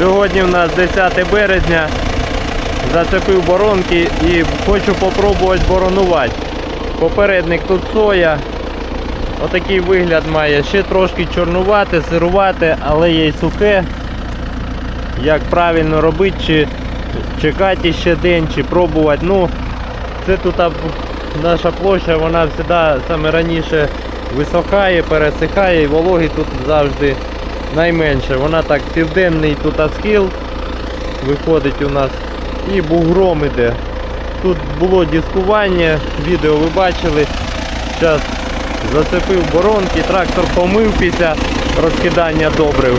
Сьогодні у нас 10 березня. Зацепив боронки і хочу попробувати боронувати. Попередник тут соя. Отакий вигляд має. Ще трошки чорнувати, сирувати, але є й сухе. Як правильно робити, чи чекати ще день, чи пробувати. Ну, це тут наша площа, вона завжди саме раніше висохає, пересихає і вологи тут завжди найменше. Вона так південний тут схил виходить у нас і бугром іде. Тут було дискування, відео ви бачили. Зараз зацепив боронки, трактор помив після розкидання добрив.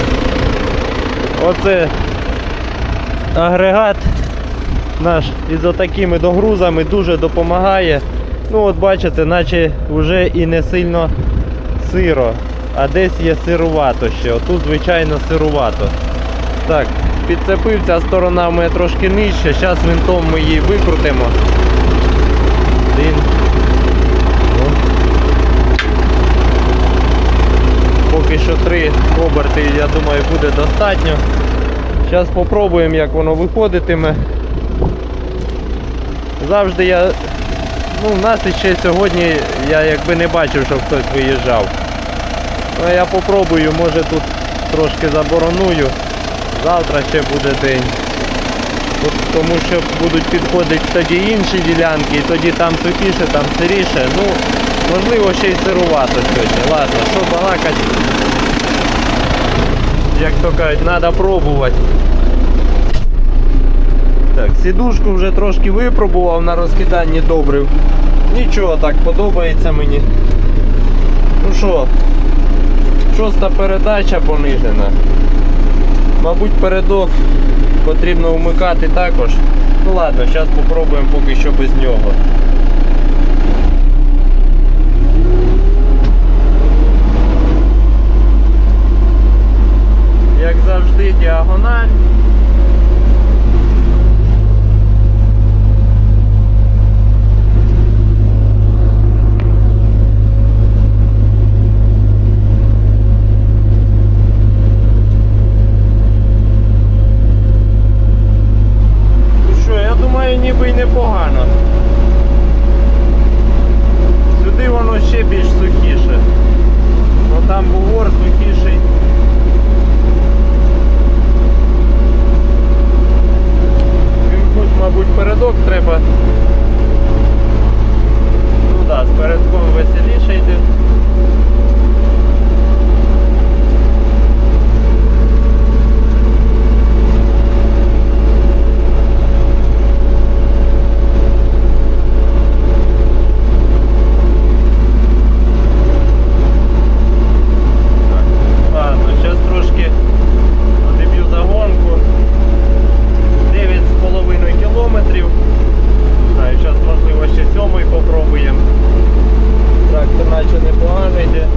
Оце агрегат наш із отакими догрузами дуже допомагає. Ну от бачите, наче вже і не сильно сиро, а десь є сирувато ще. Отут, звичайно, сирувато. Так, підцепив ця сторона в мене трошки нижче, зараз винтом ми її викрутимо. Один. Ну. Поки що три оберти, я думаю, буде достатньо. Зараз спробуємо, як воно виходитиме. Завжди я. Ну, в нас ще сьогодні я якби не бачив, щоб хтось виїжджав. Ну, я попробую, може тут трошки забороную. Завтра ще буде день. Тут, тому що будуть підходити тоді інші ділянки, і тоді там сухіше, там сиріше. Ну, можливо, ще й сирувато сьогодні. Ладно, що балакать. Як то кажуть, треба пробувати. Так, сідушку вже трошки випробував на розкиданні добрив. Нічого так подобається мені. Ну що, шоста передача понижена. Мабуть, передок потрібно вмикати також. Ну ладно, зараз спробуємо поки що без нього. Як завжди, діагональ. Ну що, я думаю, ніби й непогано. Сюди воно ще більш сухіше. Бо там бугор сухіший. Тут, мабуть, передок треба. Ну так, да, з передком веселіше йде. Так, ладно, зараз трошки доб'ю загонку. 9,5 кілометрів. Знаю, зараз можливо ще сьомий попробуємо. Трактор наче непогано.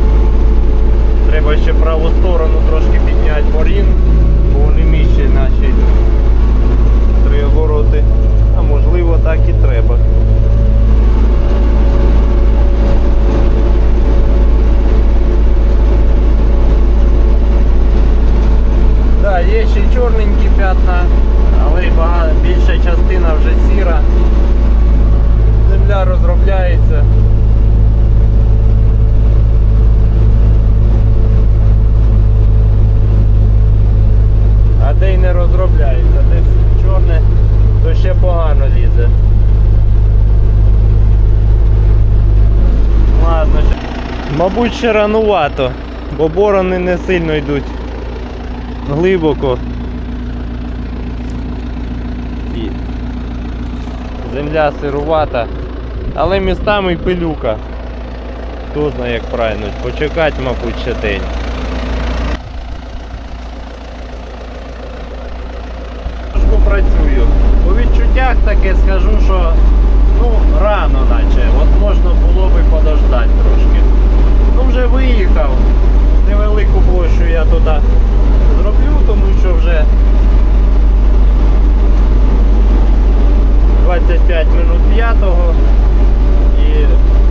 Треба ще праву сторону трошки підняти морін, бо вони міщі наші три обороти. А можливо так і треба. Да, є ще чорненькі п'ятна, але більша частина вже сіра. Земля розробляється. А де й не розробляється, десь чорне, то ще погано лізе. Ладно, ще- мабуть ще ранувато, бо борони не сильно йдуть глибоко. І земля сирувата, але містами й пилюка. Хто знає як правильно. Почекати, мабуть, ще день. Працюю. У відчуттях таке скажу, що ну, рано наче. От можна було би подождати трошки. Вже виїхав. Невелику площу я туди зроблю, тому що вже 25 минут п'ятого. І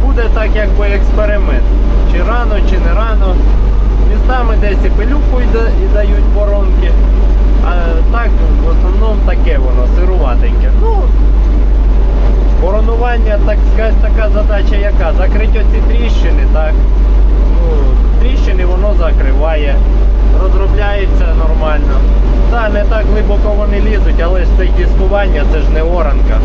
буде так якби експеримент. Чи рано, чи не рано. Містами десь і пилюку і дають воронки. А так, в основному таке воно, сируватеньке. Ну, Боронування, так сказати, така задача яка? Закрити оці тріщини, так? Ну, тріщини воно закриває, розробляється нормально. Та, не так глибоко вони лізуть, але ж це дискування, це ж не оранка.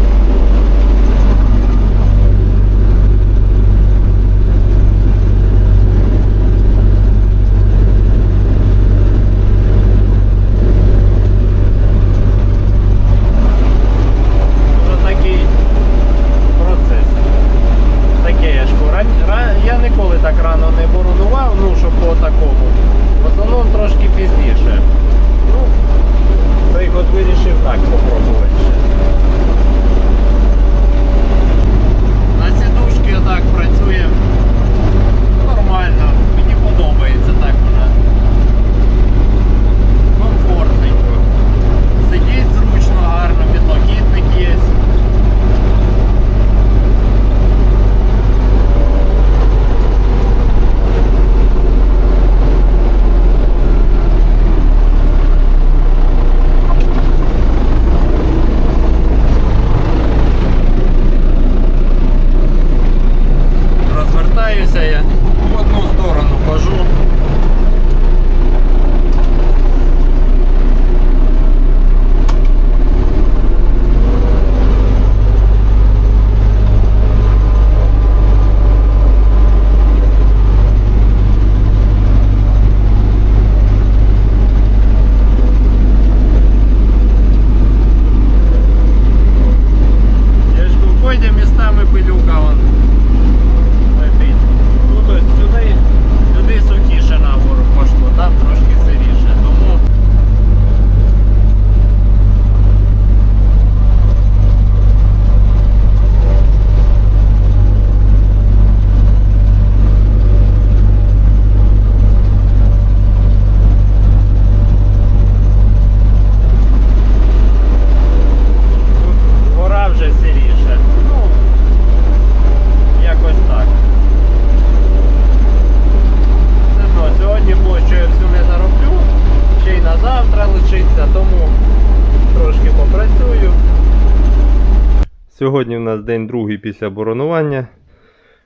Сьогодні в нас день другий після боронування.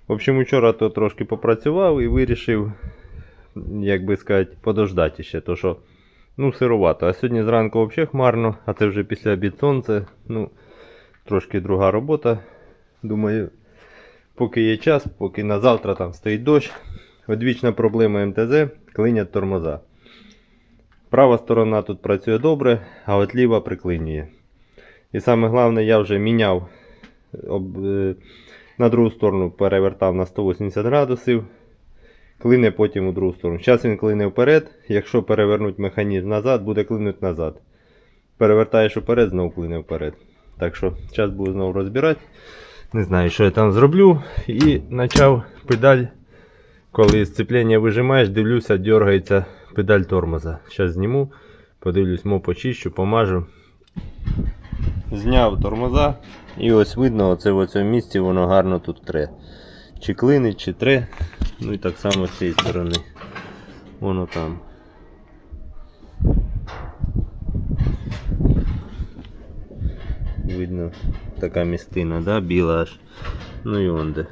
В общем, вчора то трошки попрацював і вирішив, як би сказати, подождати ще, то що ну, сирувато. А сьогодні зранку взагалі хмарно, а це вже після обід сонце. Ну, трошки друга робота. Думаю, поки є час, поки на завтра там стоїть дощ. Одвічна проблема МТЗ клинять тормоза. Права сторона тут працює добре, а от ліва приклинює. І саме головне, я вже міняв на другу сторону, перевертав на 180 градусів. Клине потім у другу сторону. Зараз він клине вперед. Якщо перевернути механізм назад, буде клинути назад. Перевертаєш вперед, знову клине вперед. Так що зараз буду знову розбирати. Не знаю, що я там зроблю. І почав педаль. Коли сцеплення вижимаєш, дивлюся, дергається педаль тормоза. Зараз зніму, подивлюсь, мов почищу, помажу. Зняв тормоза. І ось видно, оце в цьому місці воно гарно тут тре. Чи клинить, чи тре. Ну і так само з цієї сторони. Воно там. Видно така містина, да? біла аж. Ну і он де.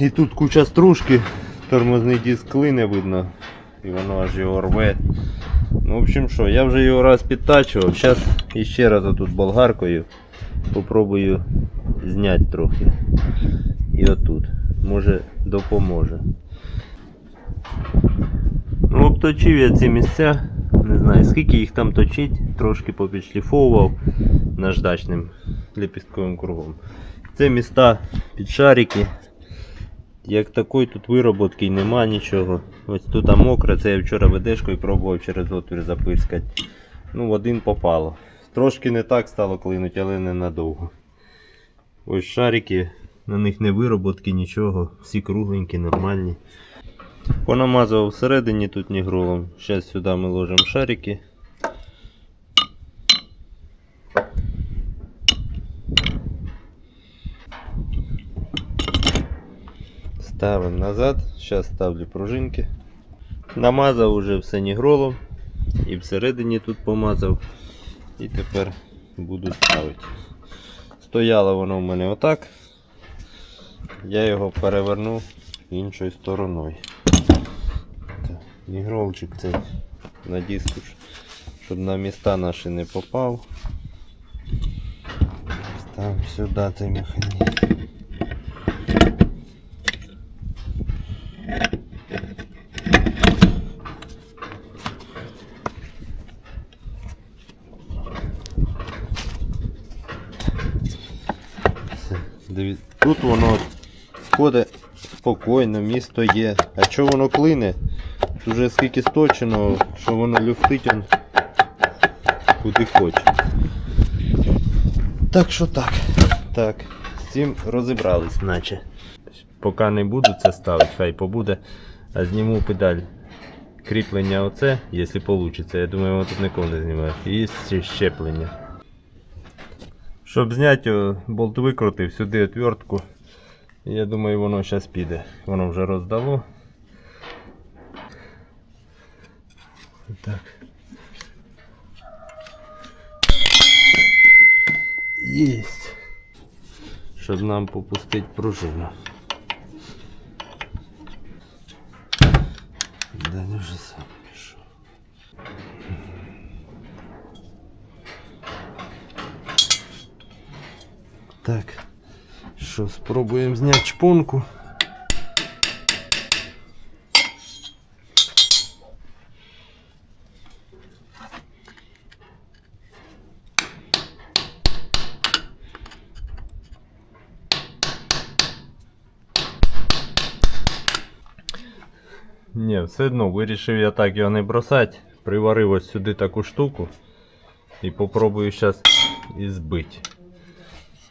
І тут куча стружки, тормозний диск клине видно. І воно аж його рве. Ну, в общем що, я вже його раз підтачував. Зараз іще раз тут болгаркою попробую зняти трохи. І отут. Може допоможе. Ну, обточив я ці місця. Не знаю скільки їх там точить, трошки попідшліфовував наждачним лепістковим кругом. Це міста під шарики. Як такої тут вироботки нема нічого. Ось тут мокре, це я вчора ведешкою пробував через отвір запирскати. Ну, в один попало. Трошки не так стало клинуть, але не надовго. Ось шарики, на них не вироботки, нічого, всі кругленькі, нормальні. Понамазував всередині тут нігролом. Зараз сюди ми ложимо шарики. Ставимо назад. Зараз ставлю пружинки. Намазав уже все нігролом. І всередині тут помазав. І тепер буду ставити. Стояло воно в мене отак. Я його переверну іншою стороною. Так, Ігровчик цей на диску, щоб на міста наші не попав. Там сюди цей механізм. Все. Диві- Тут воно входить спокійно, місто є. А що воно клине? Тут Вже скільки сточено, що воно люфтить он куди хоче. Так що так. Так, з цим розібрались, наче. Поки не буду це ставити, хай побуде. А зніму педаль кріплення оце, якщо вийде. Я думаю, воно тут ніколи не знімає. І щеплення. Щоб зняти, болт викрутив сюди отвертку. Я думаю, воно зараз піде. Воно вже роздало. Так. Єсть. Щоб нам попустити пружину. Да не вже сам пішов. Так. Що, спробуємо зняти шпонку. Ні, все одно вирішив я так його не бросати. Приварив ось сюди таку штуку. І попробую зараз і збити.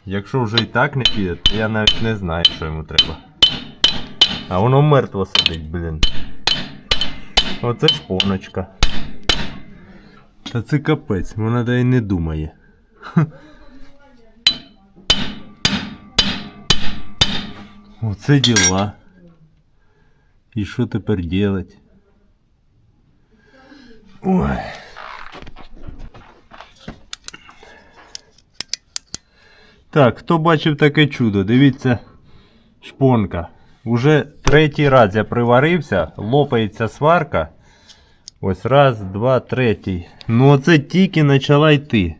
Якщо вже і так не піде, то я навіть не знаю, що йому треба. А воно мертво сидить, блін. Оце шпоночка. Та це капець, вона да й не думає. Оце діла. І що тепер делать? Ой. Так, хто бачив таке чудо? Дивіться, шпонка. Уже третій раз я приварився, лопається сварка. Ось раз, два, третій. Ну оце тільки почала йти.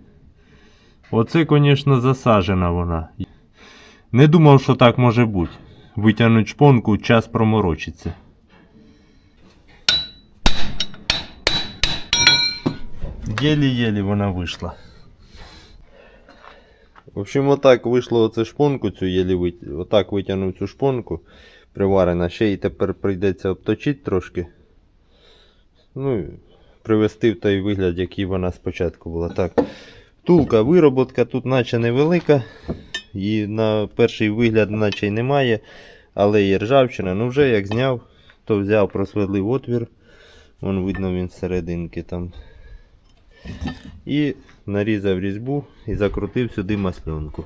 Оце, звісно, засажена вона. Не думав, що так може бути. Витягнуть шпонку, час проморочиться. Єлі-єлі вона вийшла. В общем, отак вийшло оце шпонку, цю єлі вит... отак витягнув цю шпонку, приварена ще і тепер прийдеться обточити трошки. Ну, привести в той вигляд, який вона спочатку була. Так. Тулка, вироботка тут наче невелика. І на перший вигляд наче й немає. Але є ржавчина. Ну вже як зняв, то взяв, просверлив отвір. Вон видно він серединки там. І нарізав різьбу і закрутив сюди масленку.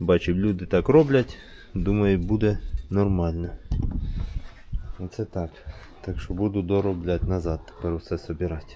Бачив, люди так роблять. Думаю, буде нормально. Оце так. Так що буду доробляти назад, тепер усе собирати.